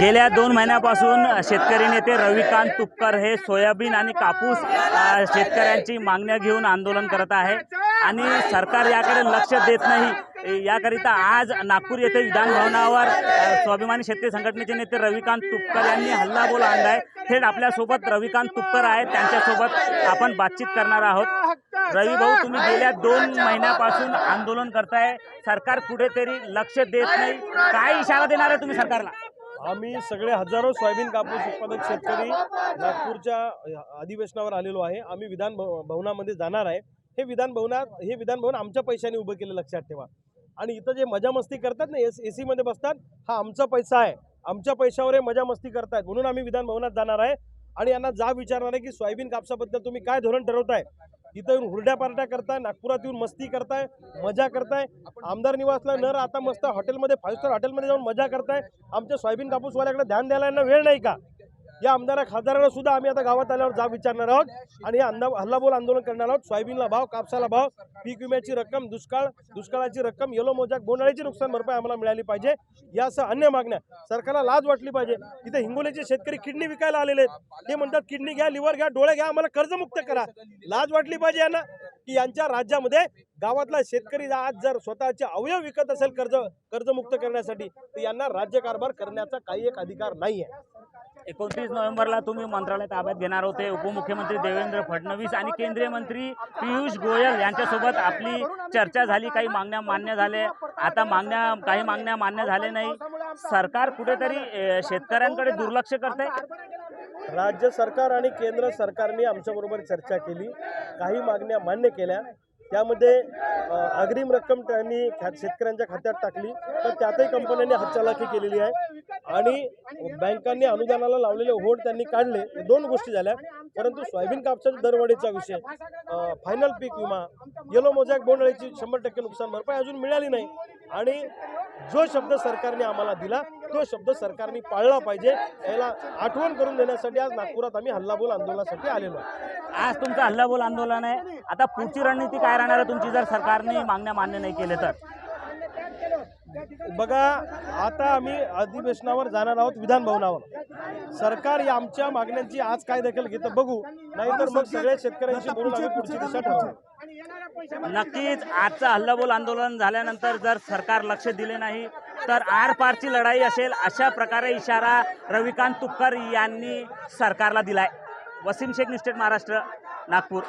गेल्या दोन महिन्यापासून शेतकरी नेते रविकांत तुपकर हे सोयाबीन आणि कापूस शेतकऱ्यांची मागण्या घेऊन आंदोलन करत आहे. आणि सरकार याकडे लक्ष देत नाही. याकरिता आज नागपूर येथे विधानभवनावर स्वाभिमानी शेतकरी संघटनेचे नेते रविकांत तुपकर यांनी हल्लाबोल आणलाय. थेट आपल्यासोबत रविकांत तुपकर आहेत. त्यांच्यासोबत आपण बातचीत करणार आहोत. रवी भाऊ तुम्ही गेल्या दोन महिन्यापासून आंदोलन करताय. सरकार कुठेतरी लक्ष देत नाही. काय इशारा देणार आहे तुम्ही सरकारला? आम्ही सगळे हजारो सोयाबीन कापूस उत्पादक शेतकरी नागपूरच्या अधिवेशनावर आलेलो आहे. आम्ही विधान भवनामध्ये जाणार आहे. हे विधान भवनात हे विधान भवन आमच्या पैशाने उभं केलं लक्षात ठेवा. आणि इथं जे मजा मस्ती करतात ना एस ए सीमध्ये बसतात हा आमचा पैसा आहे. आमच्या पैशावर हे मजा मस्ती करतायत. म्हणून आम्ही विधान भवनात जाणार आहे. आणि यांना जा विचारणार आहे की सोयाबीन कापसाबद्दल तुम्ही काय धोरण ठरवताय? तिथं येऊन हुरड्या पार्ट्या करताय नागपुरात येऊन मस्ती करताय मजा करताय. आमदार निवासला नर आता मस्त हॉटेलमध्ये फाईव्ह स्टार हॉटेलमध्ये जाऊन मजा करताय. आमच्या सोयाबीन कापूसवाल्याकडे ध्यान द्यायला यांना वेळ नाही का? या आमदारा खासदारांना सुद्धा आम्ही आता गावात आल्यावर जा विचारणार आहोत. आणि हे अंदा हल्लाबोल आंदोलन करणार आहोत. सोयाबीनला भाव कापसाला भाव पीक विम्याची रक्कम दुष्काळ दुष्काळाची रक्कम येलो मोजाक बोंडाळीची नुकसान भरपाई आम्हाला मिळाली पाहिजे. यासह अन्य मागण्या सरकारला लाज वाटली पाहिजे. इथे हिंगोलीचे शेतकरी किडनी विकायला आलेले आहेत. ते म्हणतात किडनी घ्या लिव्हर घ्या डोळे घ्या आम्हाला कर्जमुक्त करा. लाज वाटली पाहिजे यांना की यांच्या राज्यामध्ये गावातला शेतकरी आज जर स्वतःचे अवयव विकत असेल कर्ज कर्जमुक्त करण्यासाठी तर यांना राज्यकारभार करण्याचा काही एक अधिकार नाही आहे एकोणतीस नोव्हेंबरला तुम्ही मंत्रालय ताब्यात घेणार होते. उपमुख्यमंत्री देवेंद्र फडणवीस आणि केंद्रीय मंत्री पियुष गोयल यांच्यासोबत आपली चर्चा झाली. काही मागण्या मान्य झाले आता मागण्या काही मागण्या मान्य झाले नाही. सरकार कुठेतरी शेतकऱ्यांकडे दुर्लक्ष करते राज्य सरकार आणि केंद्र सरकारने आमच्याबरोबर चर्चा केली. काही मागण्या मान्य केल्या. त्यामध्ये अग्रिम रक्कम त्यांनी शेतकऱ्यांच्या खात्यात टाकली. तर त्यातही कंपन्यांनी हातचलाखी केलेली आहे. आणि बँकांनी अनुदानाला लावलेले होड त्यांनी काढले दोन गोष्टी झाल्या. परंतु सोयाबीन कापसाच्या दरवाढीचा विषय फायनल पीक विमा येलो मोजॅक बोंडळीची शंभर टक्के नुकसान भरपाई अजून मिळाली नाही. आणि जो शब्द सरकारने आम्हाला दिला तो शब्द सरकारने पाळला पाहिजे याला आठवण करून देण्यासाठी आज नागपुरात आम्ही हल्लाबोल आंदोलनासाठी आलेलो आज तुमचं हल्लाबोल आंदोलन आहे. आता पुढची रणनीती काय राहणार आहे तुमची? जर सरकारने मागण्या मान्य नाही केले तर. बघा आता आम्ही अधिवेशनावर जाणार आहोत विधान भवनावर. सरकार या आमच्या मागण्यांची आज काय दखल घेतं बघू. नाहीतर मग सगळ्या शेतकऱ्यांशी बोलून आम्ही पुढची दिशा ठरवू. नक्कीच आजचं हल्लाबोल आंदोलन झाल्यानंतर जर सरकार लक्ष दिले नाही तर आर पारची लढाई असेल अशा प्रकारे इशारा रविकांत तुपकर यांनी सरकारला दिलाय. वसीम शेख निस्टेट महाराष्ट्र नागपूर.